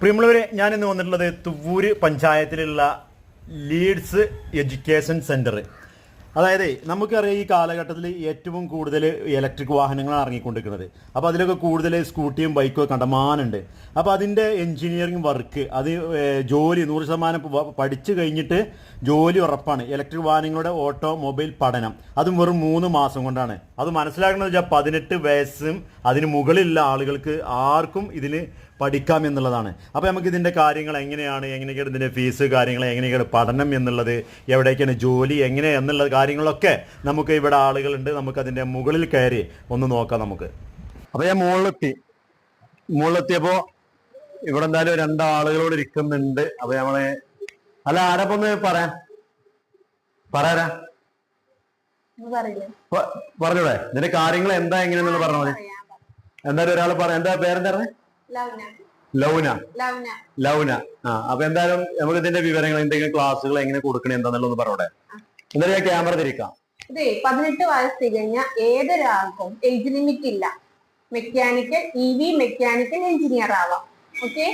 പ്രിയമുള്ളവരെ ഞാൻ ഇന്ന് വന്നിട്ടുള്ളത് തുവൂര് പഞ്ചായത്തിലുള്ള ലീഡ്സ് എഡ്യൂക്കേഷൻ സെന്റർ അതായത് നമുക്കറിയാം ഈ കാലഘട്ടത്തിൽ ഏറ്റവും കൂടുതൽ ഇലക്ട്രിക് വാഹനങ്ങളാണ് ഇറങ്ങിക്കൊണ്ടിരിക്കുന്നത് അപ്പോൾ അതിലൊക്കെ കൂടുതൽ സ്കൂട്ടിയും ബൈക്കും ഒക്കെ കണ്ടമാനുണ്ട് അപ്പോൾ അതിന്റെ എഞ്ചിനീയറിംഗ് വർക്ക് അത് ജോലി നൂറ് ശതമാനം പഠിച്ചു കഴിഞ്ഞിട്ട് ജോലി ഉറപ്പാണ്. ഇലക്ട്രിക് വാഹനങ്ങളുടെ ഓട്ടോമൊബൈൽ പഠനം. അതും വെറും മൂന്ന് മാസം കൊണ്ടാണ്. അത് മനസ്സിലാക്കുന്നത് വെച്ചാൽ പതിനെട്ട് വയസ്സും അതിന് മുകളിലുള്ള ആളുകൾക്ക് ആർക്കും ഇതിന് പഠിക്കാം എന്നുള്ളതാണ്. അപ്പോൾ നമുക്ക് ഇതിന്റെ കാര്യങ്ങൾ എങ്ങനെയാണ് എങ്ങനെയൊക്കെയാണ് ഇതിന്റെ ഫീസ് കാര്യങ്ങൾ എങ്ങനെയൊക്കെയാണ് പഠനം എന്നുള്ളത് എവിടേക്കാണ് ജോലി എങ്ങനെ എന്നുള്ള കാര്യങ്ങളൊക്കെ നമുക്ക് ഇവിടെ ആളുകളുണ്ട്. നമുക്ക് അതിന്റെ മുകളിൽ കയറി ഒന്ന് നോക്കാം നമുക്ക്. അപ്പോൾ ഞാൻ മുകളിലെത്തി. മുകളിലെത്തിയപ്പോൾ ഇവിടെ എന്തായാലും രണ്ടാളുകളോട് ഇരിക്കുന്നുണ്ട്. അപ്പൊ നമ്മളെ അല്ല ആരപ്പോ ഒന്ന് പറയാൻ പറയാരാ ഇത് പറയില്ലേ? പ- പറഞ്ഞൂടെ? നിന്റെ കാര്യങ്ങൾ എന്താ എങ്ങനെയാണെന്ന് പറഞ്ഞാൽ മതി. പറയാം, പറയാം. എന്തായാലും ഒരാൾ പറ. എന്താ പേരെന്താ ലൗന. ലൗന. ആ അപ്പൊ എന്തായാലും നമുക്ക് ഇതിന്റെ വിവരങ്ങൾ എന്തെങ്കിലും ക്ലാസ്സുകൾ എങ്ങനെ കൊടുക്കണേ എന്താന്നുള്ളത് പറഞ്ഞോടെ? ഞാൻ ക്യാമറ തിരിക്കാം. അതെ പതിനെട്ട് വയസ്സ് തികഞ്ഞ ഏതൊരാൾക്കും ഏജ് ലിമിറ്റ് ഇല്ല. Mechanical E V mechanical engineer ആവാം. ഓക്കെ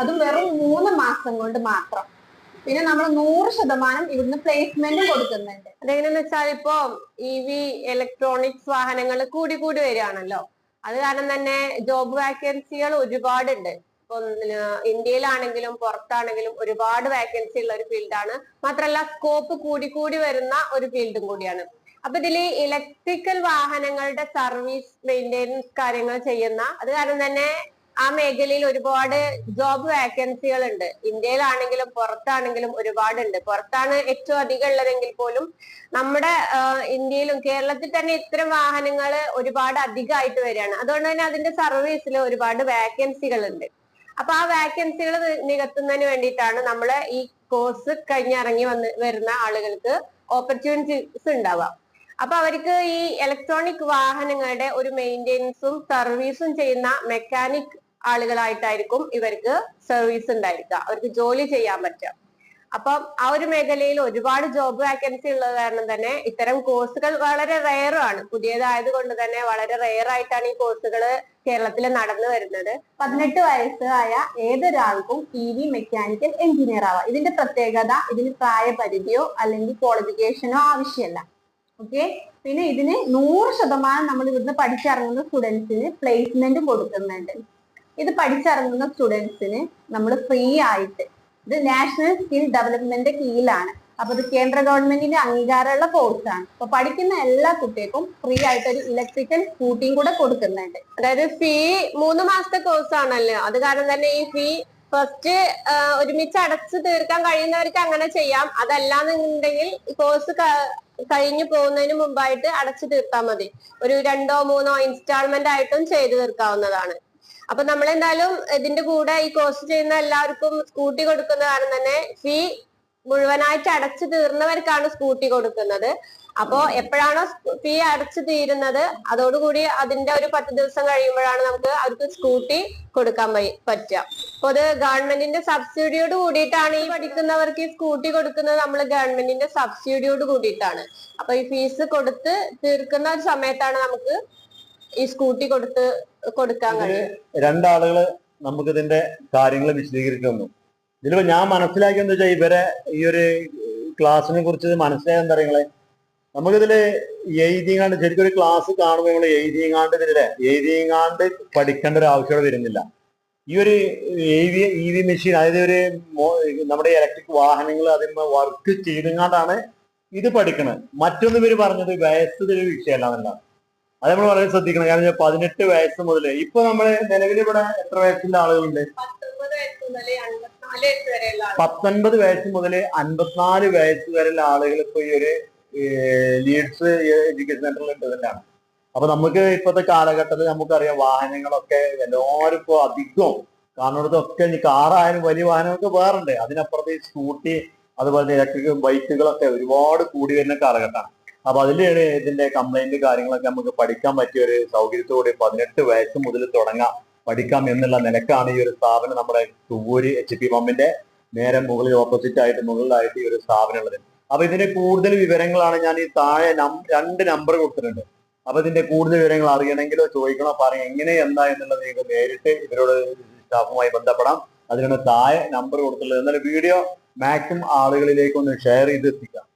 അതും വെറും മൂന്ന് മാസം കൊണ്ട് മാത്രം. പിന്നെ നമ്മൾ നൂറ് ശതമാനം ഇവിടുന്ന് പ്ലേസ്മെന്റും കൊടുക്കുന്നുണ്ട്. അതെങ്ങനെയാന്ന് വെച്ചാൽ ഇപ്പോ ഇ വി ഇലക്ട്രോണിക്സ് വാഹനങ്ങൾ കൂടി കൂടി വരികയാണല്ലോ. അത് കാരണം തന്നെ ജോബ് വാക്കൻസികൾ ഒരുപാടുണ്ട്. ഇപ്പൊ ഇന്ത്യയിലാണെങ്കിലും പുറത്താണെങ്കിലും ഒരുപാട് വാക്കൻസി ഉള്ള ഒരു ഫീൽഡാണ് മാത്രമല്ല സ്കോപ്പ് കൂടി കൂടി വരുന്ന ഒരു ഫീൽഡും കൂടിയാണ്. അപ്പൊ ഇതിൽ ഇലക്ട്രിക്കൽ വാഹനങ്ങളുടെ സർവീസ് മെയിന്റെനൻസ് കാര്യങ്ങൾ ചെയ്യുന്ന അത് കാരണം തന്നെ ആ മേഖലയിൽ ഒരുപാട് ജോബ് വാക്കൻസികൾ ഉണ്ട് ഇന്ത്യയിലാണെങ്കിലും പുറത്താണെങ്കിലും ഒരുപാടുണ്ട്. പുറത്താണ് ഏറ്റവും അധികം ഉള്ളതെങ്കിൽ പോലും നമ്മുടെ ഇന്ത്യയിലും കേരളത്തിൽ തന്നെ ഇത്തരം വാഹനങ്ങൾ ഒരുപാട് അധികമായിട്ട് വരികയാണ്. അതുകൊണ്ട് തന്നെ അതിന്റെ സർവീസിൽ ഒരുപാട് വാക്കൻസികൾ ഉണ്ട് അപ്പൊ ആ വാക്കൻസികൾ നികത്തുന്നതിന് വേണ്ടിയിട്ടാണ് നമ്മൾ ഈ കോഴ്സ് കഴിഞ്ഞിറങ്ങി വന്ന് വരുന്ന ആളുകൾക്ക് ഓപ്പർച്യൂണിറ്റീസ് ഉണ്ടാവുക. അപ്പൊ അവർക്ക് ഈ ഇലക്ട്രോണിക് വാഹനങ്ങളുടെ ഒരു മെയിന്റെനൻസും സർവീസും ചെയ്യുന്ന മെക്കാനിക് ആളുകളായിട്ടായിരിക്കും ഇവർക്ക് സർവീസ് ഉണ്ടായിരിക്കുക. അവർക്ക് ജോലി ചെയ്യാൻ പറ്റുക. അപ്പം ആ ഒരു മേഖലയിൽ ഒരുപാട് ജോബ് വാക്കൻസി ഉള്ളത് കാരണം തന്നെ ഇത്തരം കോഴ്സുകൾ വളരെ റെയറാണ് പുതിയതായത് കൊണ്ട് തന്നെ വളരെ റെയർ ആയിട്ടാണ് ഈ കോഴ്സുകൾ കേരളത്തിൽ നടന്നു വരുന്നത്. പതിനെട്ട് വയസ്സായ ഏതൊരാൾക്കും ഇ വി മെക്കാനിക്കൽ എഞ്ചിനീയർ ആവാം. ഇതിന്റെ പ്രത്യേകത ഇതിന് പ്രായപരിധിയോ അല്ലെങ്കിൽ ക്വാളിഫിക്കേഷനോ ആവശ്യമല്ല. ഓക്കെ പിന്നെ ഇതിന് നൂറ് ശതമാനം നമ്മൾ ഇവിടുന്ന് പഠിച്ചിറങ്ങുന്ന സ്റ്റുഡൻസിന് പ്ലേസ്മെന്റ് കൊടുക്കുന്നുണ്ട്. ഇത് പഠിച്ചിറങ്ങുന്ന സ്റ്റുഡൻസിന് നമ്മൾ ഫ്രീ ആയിട്ട് ഇത് നാഷണൽ സ്കിൽ ഡെവലപ്മെന്റ് കീഴിലാണ്. അപ്പൊ ഇത് കേന്ദ്ര ഗവൺമെന്റിന്റെ അംഗീകാരമുള്ള കോഴ്സാണ് അപ്പൊ പഠിക്കുന്ന എല്ലാ കുട്ടികൾക്കും ഫ്രീ ആയിട്ട് ഒരു ഇലക്ട്രിക്കൽ സ്കൂട്ടിയും കൂടെ കൊടുക്കുന്നുണ്ട്. അതായത് ഫീ മൂന്ന് മാസത്തെ കോഴ്സ് ആണല്ലോ? അത് കാരണം തന്നെ ഈ ഫീ ഫസ്റ്റ് ഒരുമിച്ച് അടച്ചു തീർക്കാൻ കഴിയുന്നവർക്ക് അങ്ങനെ ചെയ്യാം. അതല്ലാന്നുണ്ടെങ്കിൽ കോഴ്സ് കഴിഞ്ഞു പോകുന്നതിന് മുമ്പായിട്ട് അടച്ചു തീർത്താൽ മതി. ഒരു രണ്ടോ മൂന്നോ ഇൻസ്റ്റാൾമെന്റ് ആയിട്ടും ചെയ്തു തീർക്കാവുന്നതാണ്. അപ്പൊ നമ്മൾ എന്തായാലും ഇതിന്റെ കൂടെ ഈ കോഴ്സ് ചെയ്യുന്ന എല്ലാവർക്കും സ്കൂട്ടി കൊടുക്കുന്ന കാരണം തന്നെ ഫീ മുഴുവനായിട്ട് അടച്ചു തീർന്നവർക്കാണ് സ്കൂട്ടി കൊടുക്കുന്നത്. അപ്പോ എപ്പോഴാണോ ഫീ അടച്ചു തീരുന്നത് അതോടുകൂടി അതിന്റെ ഒരു പത്ത് ദിവസം കഴിയുമ്പോഴാണ് നമുക്ക് അവർക്ക് സ്കൂട്ടി കൊടുക്കാൻ പറ്റുക. അപ്പൊ അത് ഗവൺമെന്റിന്റെ സബ്സിഡിയോട് കൂടിയിട്ടാണ് ഈ പഠിക്കുന്നവർക്ക് ഈ സ്കൂട്ടി കൊടുക്കുന്നത് നമ്മൾ ഗവൺമെന്റിന്റെ സബ്സിഡിയോട് കൂടിയിട്ടാണ്. അപ്പൊ ഈ ഫീസ് കൊടുത്ത് തീർക്കുന്ന ഒരു സമയത്താണ് നമുക്ക് ഈ സ്കൂട്ടി കൊടുത്ത് കൊടുക്കാൻ കഴിയും. രണ്ടാളുകൾ നമുക്കിതിന്റെ കാര്യങ്ങൾ വിശദീകരിച്ചു തന്നു ഇതിലിപ്പോ ഞാൻ മനസ്സിലാക്കിയെന്ന് വെച്ചാൽ ഇവരെ ഈ ഒരു ക്ലാസ്സിനെ കുറിച്ച് മനസ്സിലായ എന്താ പറയുക നമുക്കിതിൽ എഴുതിയങ്ങാണ്ട് ശരിക്കും ഒരു ക്ലാസ് കാണുമ്പോൾ നമ്മൾ എഴുതിയങ്ങാണ്ട് ഇതിലെ എഴുതിയങ്ങാണ്ട് പഠിക്കേണ്ട ഒരു ആവശ്യം വരുന്നില്ല. ഈ ഒരു E V E V machine അതായത് ഒരു നമ്മുടെ ഇലക്ട്രിക് വാഹനങ്ങൾ അതിന്മേൽ വർക്ക് ചെയ്തുകൊണ്ടാണ് ഇത് പഠിക്കണത്. മറ്റൊന്ന് ഇവർ പറഞ്ഞത് വയസ്സ് ഒരു വിഷയമല്ല എന്നുള്ളതാണ്. അത് നമ്മൾ വളരെ ശ്രദ്ധിക്കണം. കാരണം പതിനെട്ട് വയസ്സ് മുതൽ ഇപ്പൊ നമ്മൾ നിലവിൽ ഇവിടെ എത്ര വയസ്സിന്റെ ആളുകളുണ്ട്? പത്തൊൻപത് വയസ്സ് മുതൽ അൻപത്തിനാല് വയസ്സ് വരെയുള്ള ആളുകൾ ഇപ്പൊ ഈ ഒരു ലീഡ്സ് എഡ്യൂക്കേഷൻ സെന്ററിൽ ഉണ്ട് തന്നെയാണ് അപ്പൊ നമുക്ക് ഇപ്പോഴത്തെ കാലഘട്ടത്തിൽ നമുക്കറിയാം വാഹനങ്ങളൊക്കെ എല്ലാവരും ഇപ്പോ അധികവും കാണുന്നിടത്തൊക്കെ കാറായാലും വലിയ വാഹനമൊക്കെ വേറുണ്ട്. അതിനപ്പുറത്ത് ഈ സ്കൂട്ടി അതുപോലെ ഇലക്ട്രിക് ബൈക്കുകളൊക്കെ ഒരുപാട് കൂടി വരുന്ന കാലഘട്ടമാണ്. അപ്പൊ അതിലാണ് ഇതിന്റെ കംപ്ലൈന്റ് കാര്യങ്ങളൊക്കെ നമുക്ക് പഠിക്കാൻ പറ്റിയ ഒരു സൗകര്യത്തോടെ പതിനെട്ട് വയസ്സ് മുതൽ തുടങ്ങാം. പഠിക്കാം എന്നുള്ള നിലക്കാണ് ഈ ഒരു സ്ഥാപനം നമ്മുടെ തുവൂര് എച്ച് പി പമ്പിന്റെ നേരെ മുകളിൽ ഓപ്പോസിറ്റ് ആയിട്ട് മുകളിലായിട്ട് ഈ ഒരു സ്ഥാപനം ഉള്ളത്. അപ്പൊ ഇതിന്റെ കൂടുതൽ വിവരങ്ങളാണ് ഞാൻ ഈ താഴെ രണ്ട് നമ്പർ കൊടുത്തിട്ടുണ്ട്. അപ്പൊ ഇതിന്റെ കൂടുതൽ വിവരങ്ങൾ അറിയണമെങ്കിലോ ചോദിക്കണോ പറയാം എങ്ങനെ എന്താ എന്നുള്ളത് നിങ്ങൾക്ക് നേരിട്ട് ഇവരോട് സ്റ്റാഫുമായി ബന്ധപ്പെടാം. അതിനാണ് താഴെ നമ്പർ കൊടുത്തിട്ടുള്ളത്. എന്നാലും വീഡിയോ മാക്സിമം ആളുകളിലേക്ക് ഒന്ന് ഷെയർ ചെയ്ത് എത്തിക്കാം.